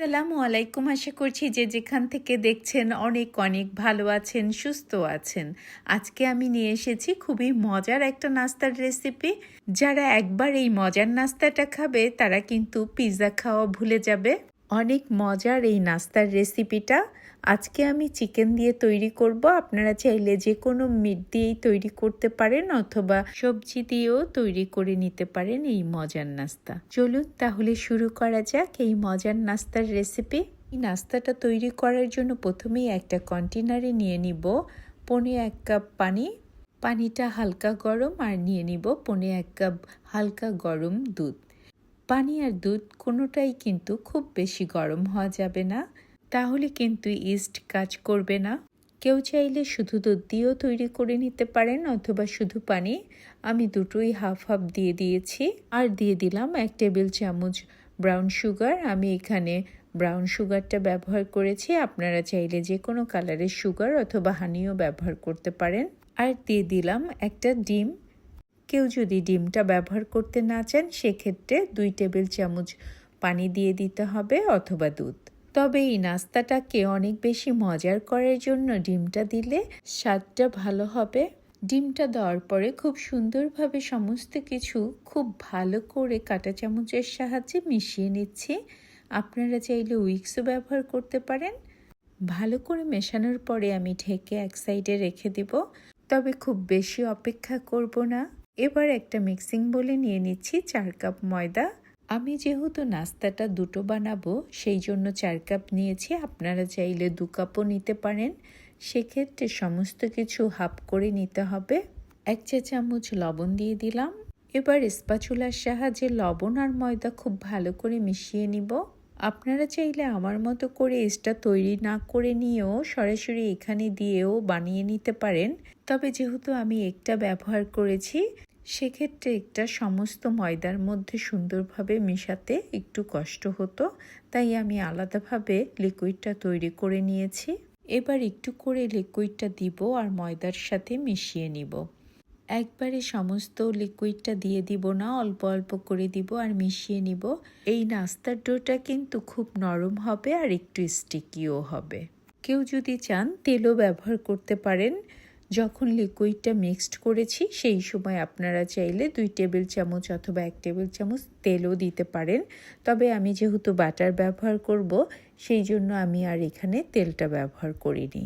আসসালামু আলাইকুম। আশা করছি যে যেখান থেকে দেখছেন অনেক অনেক ভালো আছেন, সুস্থ আছেন। আজকে আমি নিয়ে এসেছি খুবই মজার একটা নাস্তার রেসিপি যারা একবার এই মজার নাস্তাটা খাবে, তারা কিন্তু পিৎজা খাওয়া ভুলে যাবে। অনেক মজার এই নাস্তার রেসিপিটা আজকে আমি চিকেন দিয়ে তৈরি করব। আপনারা চাইলে যে কোনো মিট দিয়েই তৈরি করতে পারেন অথবা সবজি দিয়েও তৈরি করে নিতে পারেন এই মজার নাস্তা। চলুন তাহলে শুরু করা যাক এই মজার নাস্তার রেসিপি এই নাস্তাটা তৈরি করার জন্য প্রথমেই একটা কন্টেনারে নিয়ে নিব পনে এক কাপ পানি। পানিটা হালকা গরম আর নিয়ে নিব পনে এক কাপ হালকা গরম দুধ। পানি আর দুধ কোনোটাই কিন্তু খুব বেশি গরম হওয়া যাবে না। তাহলে কিন্তু ইস্ট কাজ করবে না। কেউ চাইলে শুধু দুধ দিয়েও তৈরি করে নিতে পারেন অথবা শুধু পানি। আমি দুটোই হাফ হাফ দিয়ে দিয়েছি। আর দিয়ে দিলাম এক টেবিল চামচ ব্রাউন সুগার আমি এখানে ব্রাউন সুগারটা ব্যবহার করেছি। আপনারা চাইলে যে কোনো কালারের সুগার অথবা হানিও ব্যবহার করতে পারেন। আর দিয়ে দিলাম একটা ডিম। কেউ যদি ডিমটা ব্যবহার করতে না চান, সেক্ষেত্রে দুই টেবিল চামচ পানি দিয়ে দিতে হবে অথবা দুধ। তবে এই নাস্তাটাকে অনেক বেশি মজার করার জন্য ডিমটা দিলে স্বাদটা ভালো হবে। ডিমটা দেওয়ার পরে খুব সুন্দরভাবে সমস্ত কিছু খুব ভালো করে কাঁটা চামচের সাহায্যে মিশিয়ে নিচ্ছি। আপনারা চাইলে উইক্সও ব্যবহার করতে পারেন। ভালো করে মেশানোর পরে আমি ঢেকে এক সাইডে রেখে দিব। তবে খুব বেশি অপেক্ষা করব না। এবার একটা মিক্সিং বলে নিয়ে নিচ্ছি চার কাপ ময়দা। আমি যেহেতু নাস্তাটা দুটো বানাবো, সেই জন্য চার কাপ নিয়েছি। আপনারা চাইলে দু কাপও নিতে পারেন। সেক্ষেত্রে সমস্ত কিছু হাফ করে নিতে হবে। এক চা চামচ লবণ দিয়ে দিলাম। এবার স্পাচুলার সাহায্যে লবণ আর ময়দা খুব ভালো করে মিশিয়ে নিব। আপনারা চাইলে আমার মতো করে এসটা তৈরি না করে নিয়েও সরাসরি এখানে দিয়েও বানিয়ে নিতে পারেন। তবে যেহেতু আমি একটা ব্যবহার করেছি সেক্ষেত্রে একটা সমস্ত ময়দার মধ্যে সুন্দরভাবে মেশাতে একটু কষ্ট হতো, তাই আমি আলাদাভাবে লিকুইডটা তৈরি করে নিয়েছি। এবার একটু করে লিকুইডটা দিব আর ময়দার সাথে মিশিয়ে নিব। একবারে সমস্ত লিকুইডটা দিয়ে দিব না, অল্প অল্প করে দিব আর মিশিয়ে নিব। এই নাস্তার ডোটা কিন্তু খুব নরম হবে আর একটু স্টিকিও হবে। কেউ যদি চান তেলও ব্যবহার করতে পারেন। যখন লিকুইডটা মিক্সড করেছি, সেই সময় আপনারা চাইলে দুই টেবিল চামচ অথবা এক টেবিল চামচ তেলও দিতে পারেন। তবে আমি যেহেতু বাটার ব্যবহার করব, সেই জন্য আমি আর এখানে তেলটা ব্যবহার করিনি।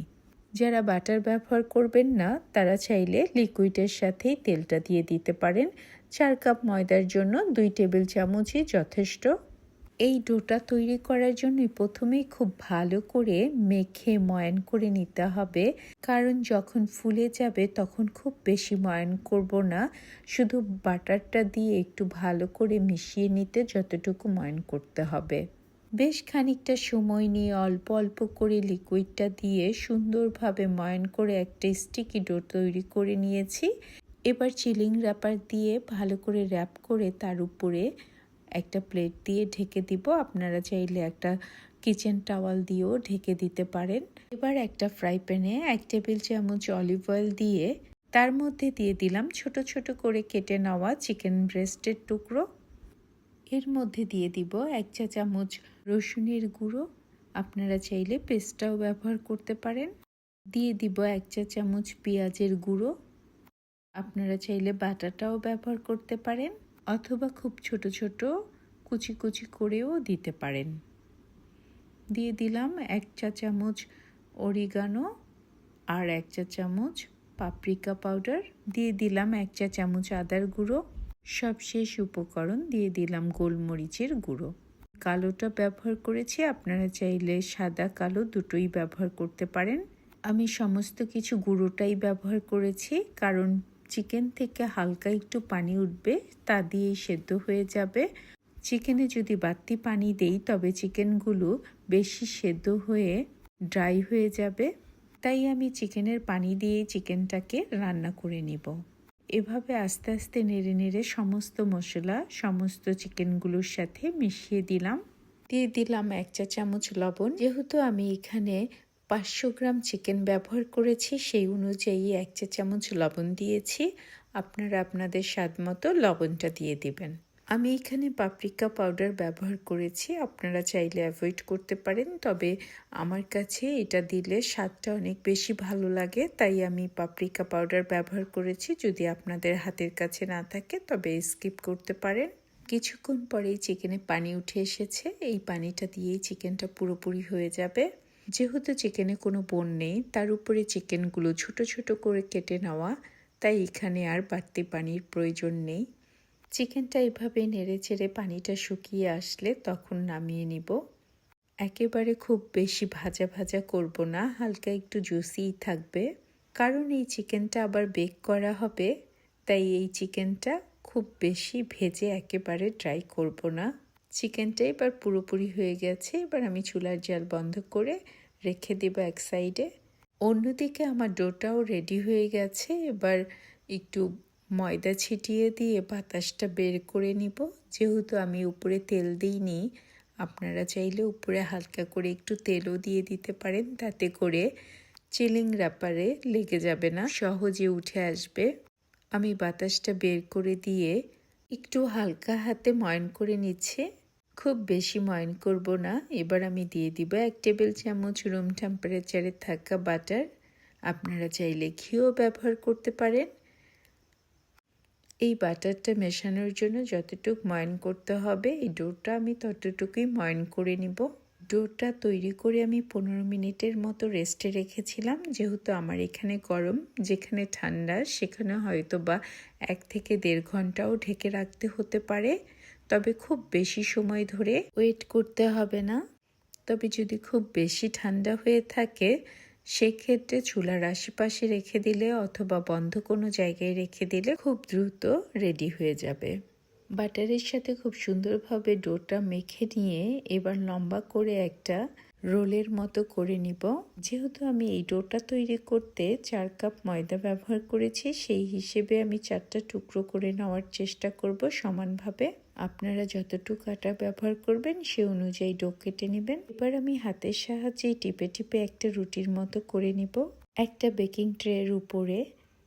যারা বাটার ব্যবহার করবেন না, তারা চাইলে লিকুইডের সাথেই তেলটা দিয়ে দিতে পারেন। চার কাপ ময়দার জন্য দুই টেবিল চামচই যথেষ্ট। এই ডোটা তৈরি করার জন্য প্রথমেই খুব ভালো করে মেখে ময়ান করে নিতে হবে। কারণ যখন ফুলে যাবে তখন খুব বেশি ময়ান করব না। শুধু বাটারটা দিয়ে একটু ভালো করে মিশিয়ে নিতে যতটুকু ময়ান করতে হবে। বেশ খানিকটা সময় নিয়ে অল্প অল্প করে লিকুইডটা দিয়ে সুন্দরভাবে ময়ান করে একটা স্টিকি ডো তৈরি করে নিয়েছি। এবার চিলিং র্যাপার দিয়ে ভালো করে র্যাপ করে তার উপরে একটা প্লেট দিয়ে ঢেকে দিব। আপনারা চাইলে একটা কিচেন টাওয়াল দিয়েও ঢেকে দিতে পারেন। এবার একটা ফ্রাই প্যানে এক টেবিল চামচ অলিভ অয়েল দিয়ে তার মধ্যে দিয়ে দিলাম ছোট ছোট করে কেটে নেওয়া চিকেন ব্রেস্টের টুকরো। এর মধ্যে দিয়ে দিব এক চা চামচ রসুনের গুঁড়ো। আপনারা চাইলে পেস্টটাও ব্যবহার করতে পারেন। দিয়ে দিব এক চা চামচ পেঁয়াজের গুঁড়ো। আপনারা চাইলে বাটাটাও ব্যবহার করতে পারেন। অথবা খুব ছোট ছোট কুচি কুচি করেও দিতে পারেন। দিয়ে দিলাম এক চা চামচ অরিগানো আর এক চা চামচ পাপরিকা পাউডার। দিয়ে দিলাম এক চা চামচ আদার গুঁড়ো। সবশেষ উপকরণ দিয়ে দিলাম গোলমরিচের গুঁড়ো। কালোটা ব্যবহার করেছি, আপনারা চাইলে সাদা, কালো দুটোই ব্যবহার করতে পারেন। আমি সমস্ত কিছু গুঁড়োটাই ব্যবহার করেছি, কারণ চিকেন থেকে হালকা একটু পানি উঠবে, তা দিয়েই সেদ্ধ হয়ে যাবে। চিকেনে যদি বাড়তি পানি দেই, তবে চিকেনগুলো বেশি সেদ্ধ হয়ে ড্রাই হয়ে যাবে। তাই আমি চিকেনের পানি দিয়ে চিকেনটাকে রান্না করে নিব। এভাবে আস্তে আস্তে নেড়ে নেড়ে সমস্ত মশলা, সমস্ত চিকেনগুলোর সাথে মিশিয়ে দিলাম। দিয়ে দিলাম এক চা চামচ লবণ। যেহেতু আমি এখানে পাঁচশো গ্রাম চিকেন ব্যবহার করেছি, সেই অনুযায়ী এক চা চামচ লবণ দিয়েছি। আপনারা আপনাদের স্বাদ মতো লবণটা দিয়ে দিবেন। আমি এখানে পাপরিকা পাউডার ব্যবহার করেছি, আপনারা চাইলে অ্যাভয়েড করতে পারেন, তবে আমার কাছে এটা দিলে স্বাদটা অনেক বেশি ভালো লাগে, তাই আমি পাপরিকা পাউডার ব্যবহার করেছি, যদি আপনাদের হাতের কাছে না থাকে, তবে স্কিপ করতে পারেন। কিছুক্ষণ পরেই চিকেনে পানি উঠে এসেছে, এই পানিটা দিয়েই চিকেনটা পুরোপুরি হয়ে যাবে। যেহেতু চিকেনে কোনো বোন নেই, তার উপরে চিকেনগুলো ছোট ছোট করে কেটে নেওয়া, তাই এখানে আর বাড়তি পানির প্রয়োজন নেই। চিকেনটা এভাবে নেড়ে চেড়ে পানিটা শুকিয়ে আসলে তখন নামিয়ে নিব। একেবারে খুব বেশি ভাজা ভাজা করব না, হালকা একটু জুসিই থাকবে। কারণ এই চিকেনটা আবার বেক করা হবে, তাই এই চিকেনটা খুব বেশি ভেজে একেবারে ড্রাই করব না। চিকেনটা এবার পুরোপুরি হয়ে গেছে। এবার আমি চুলার জাল বন্ধ করে রেখে দেবো এক সাইডে অন্যদিকে আমার ডোটাও রেডি হয়ে গেছে। এবার একটু ময়দা ছিটিয়ে দিয়ে বাতাসটা বের করে নিব। যেহেতু আমি উপরে তেল দিইনি, আপনারা চাইলে উপরে হালকা করে একটু তেলও দিয়ে দিতে পারেন। তাতে করে চিলিং র্যাপারে লেগে যাবে না, সহজে উঠে আসবে। আমি বাতাসটা বের করে দিয়ে একটু হালকা হাতে ময়ন করে নিচ্ছে। খুব বেশি ময়ন করব না। এবার আমি দিয়ে দিব এক টেবিল চামচ রুম টেম্পারেচারে থাকা বাটার আপনারা চাইলে ঘিও ব্যবহার করতে পারেন। এই বাটারটা মেশানোর জন্য যতটুক ময়ন করতে হবে, এই ডোটা আমি ততটুকুই ময়ন করে নিব। ডোটা তৈরি করে আমি পনেরো মিনিটের মতো রেস্টে রেখেছিলাম, যেহেতু আমার এখানে গরম, যেখানে ঠান্ডা, সেখানে হয়তো বা এক থেকে দেড় ঘন্টাও ঢেকে রাখতে হতে পারে। তবে খুব বেশি সময় ধরে ওয়েট করতে হবে না। তবে যদি খুব বেশি ঠান্ডা হয়ে থাকে, সেক্ষেত্রে চুলার আশেপাশে রেখে দিলে অথবা বন্ধ কোনো জায়গায় রেখে দিলে খুব দ্রুত রেডি হয়ে যাবে। বাটারের সাথে খুব সুন্দরভাবে ডোটা মেখে নিয়ে এবার লম্বা করে একটা রোলের মতো করে নিব। যেহেতু আমি এই ডোটা তৈরি করতে চার কাপ ময়দা ব্যবহার করেছি, সেই হিসেবে আমি চারটা টুকরো করে নেওয়ার চেষ্টা করব সমানভাবে। আপনারা যতটুকু আটা ব্যবহার করবেন, সে অনুযায়ী ডো কেটে নেবেন। এবার আমি হাতের সাহায্যে টিপে টিপে একটা রুটির মতো করে নিব। একটা বেকিং ট্রের উপরে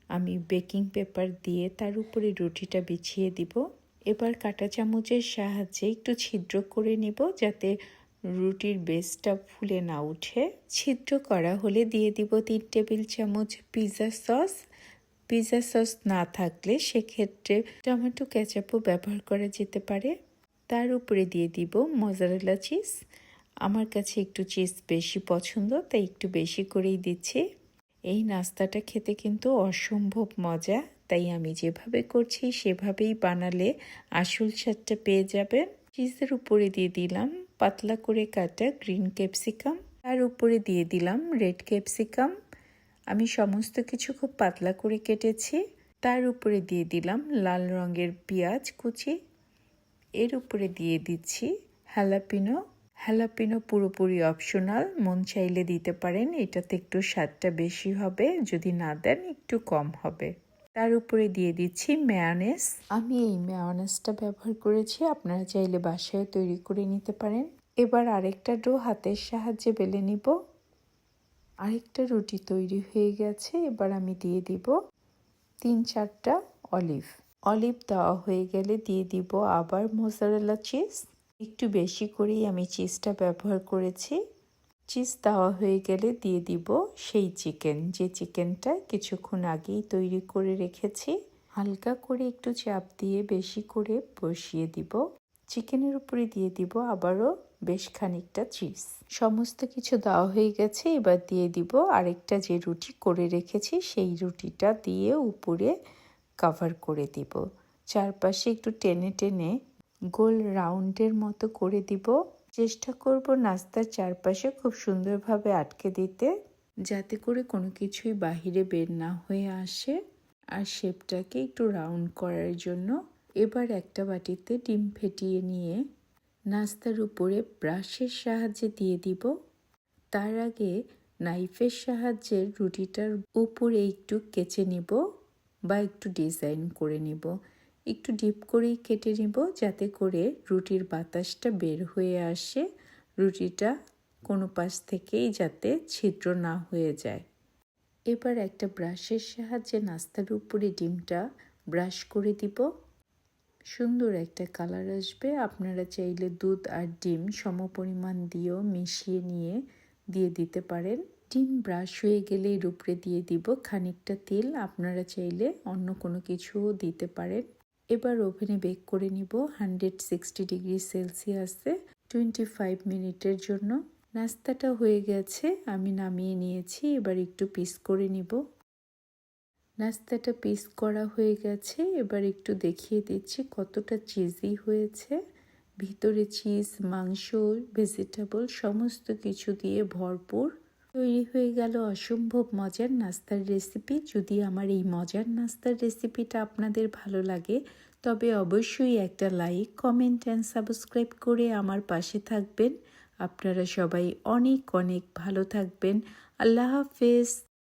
আমি বেকিং পেপার দিয়ে তার উপরে রুটিটা বিছিয়ে দিব। এবার কাটা চামচের সাহায্যে একটু ছিদ্র করে নিব যাতে রুটির বেসটা ফুলে না উঠে। ছিদ্র করা হলে দিয়ে দিব তিন টেবিল চামচ পিৎজা সস। পিৎজা সস না থাকলে সেক্ষেত্রে টমেটো ক্যাচাপও ব্যবহার করা যেতে পারে। তার উপরে দিয়ে দিব মজারেলা চিজ। আমার কাছে একটু চিজ বেশি পছন্দ, তাই একটু বেশি করেই দিচ্ছি। এই নাস্তাটা খেতে কিন্তু অসম্ভব মজা, তাই আমি যেভাবে করছি সেভাবেই বানালে আসল স্বাদটা পেয়ে যাবেন। চিজের উপরে দিয়ে দিলাম পাতলা করে কাটা গ্রিন ক্যাপসিকাম। তার উপরে দিয়ে দিলাম রেড ক্যাপসিকাম। আমি সমস্ত কিছু খুব পাতলা করে কেটেছি। তার উপরে দিয়ে দিলাম লাল রঙের পেঁয়াজ কুচি। এর উপরে দিয়ে দিচ্ছি হ্যালাপিনো হ্যালাপিনো পুরোপুরি অপশনাল, মন চাইলে দিতে পারেন। এটাতে একটু স্বাদটা বেশি হবে, যদি না দেন একটু কম হবে। তার উপরে দিয়ে দিচ্ছি ম্যায়োনেস আমি এই ম্যায়োনেসটা ব্যবহার করেছি, আপনারা চাইলে বাসায় তৈরি করে নিতে পারেন। এবার আরেকটা ডো হাতের সাহায্যে বেলে নিব। আরেকটা রুটি তৈরি হয়ে গেছে, এবার আমি দিয়ে দিব তিন চারটা অলিভ। অলিভ দেওয়া হয়ে গেলে দিয়ে দিব আবার মোজারেলা চিজ। একটু বেশি করেই আমি চিজটা ব্যবহার করেছি। চিজ দেওয়া হয়ে গেলে দিয়ে দিব সেই চিকেন, যে চিকেনটা কিছুক্ষণ আগেই তৈরি করে রেখেছি। হালকা করে একটু চাপ দিয়ে বেশি করে বসিয়ে দিব। চিকেনের উপরে দিয়ে দিব আবারও বেশ খানিকটা চিজ। সমস্ত কিছু দেওয়া হয়ে গেছে, এবার দিয়ে দিব আরেকটা যে রুটি করে রেখেছি, সেই রুটিটা দিয়ে উপরে কাভার করে দিব। চারপাশে একটু টেনে টেনে গোল রাউন্ডের মতো করে দিব। চেষ্টা করব নাস্তার চারপাশে খুব সুন্দরভাবে আটকে দিতে, যাতে করে কোনো কিছুই বাহিরে বের না হয়ে আসে। আর শেপটাকে একটু রাউন্ড করার জন্য এবার একটা বাটিতে ডিম ফেটিয়ে নিয়ে নাস্তার উপরে ব্রাশের সাহায্যে দিয়ে দিব। তার আগে নাইফের সাহায্যে রুটিটার উপরে একটু কেচে নিব বা একটু ডিজাইন করে নিব। একটু ডিপ করেই কেটে নিব যাতে করে রুটির বাতাসটা বের হয়ে আসে। রুটিটা কোনো পাশ থেকেই যাতে ছিদ্র না হয়ে যায়। এবার একটা ব্রাশের সাহায্যে নাস্তার উপরে ডিমটা ব্রাশ করে দিব। সুন্দর একটা কালার আসবে। আপনারা চাইলে দুধ আর ডিম সমপরিমাণ দিয়েও মিশিয়ে নিয়ে দিয়ে দিতে পারেন। ডিম ব্রাশ হয়ে গেলে এর উপরে দিয়ে দিব খানিকটা তেল। আপনারা চাইলে অন্য কোনো কিছুও দিতে পারেন। এবার ওভেনে বেক করে নিব। হান্ড্রেড সিক্সটি ডিগ্রি সেলসিয়াসে টোয়েন্টি ফাইভ মিনিটের জন্য। নাস্তাটা হয়ে গেছে। আমি নামিয়ে নিয়েছি। এবার একটু পিস করে নিব। নাস্তাটা পিস করা হয়ে গেছে। এবার একটু দেখিয়ে দিচ্ছি কতটা চিজি হয়েছে। ভিতরে চিজ মাংস ভেজিটেবল সমস্ত কিছু দিয়ে ভরপুর। তৈরি হয়ে গেল অসম্ভব মজার নাস্তার রেসিপি যদি আমার এই মজার নাস্তার রেসিপিটা আপনাদের ভালো লাগে, তবে অবশ্যই একটা লাইক কমেন্ট অ্যান্ড সাবস্ক্রাইব করে আমার পাশে থাকবেন। আপনারা সবাই অনেক অনেক ভালো থাকবেন। আল্লাহ হাফেজ।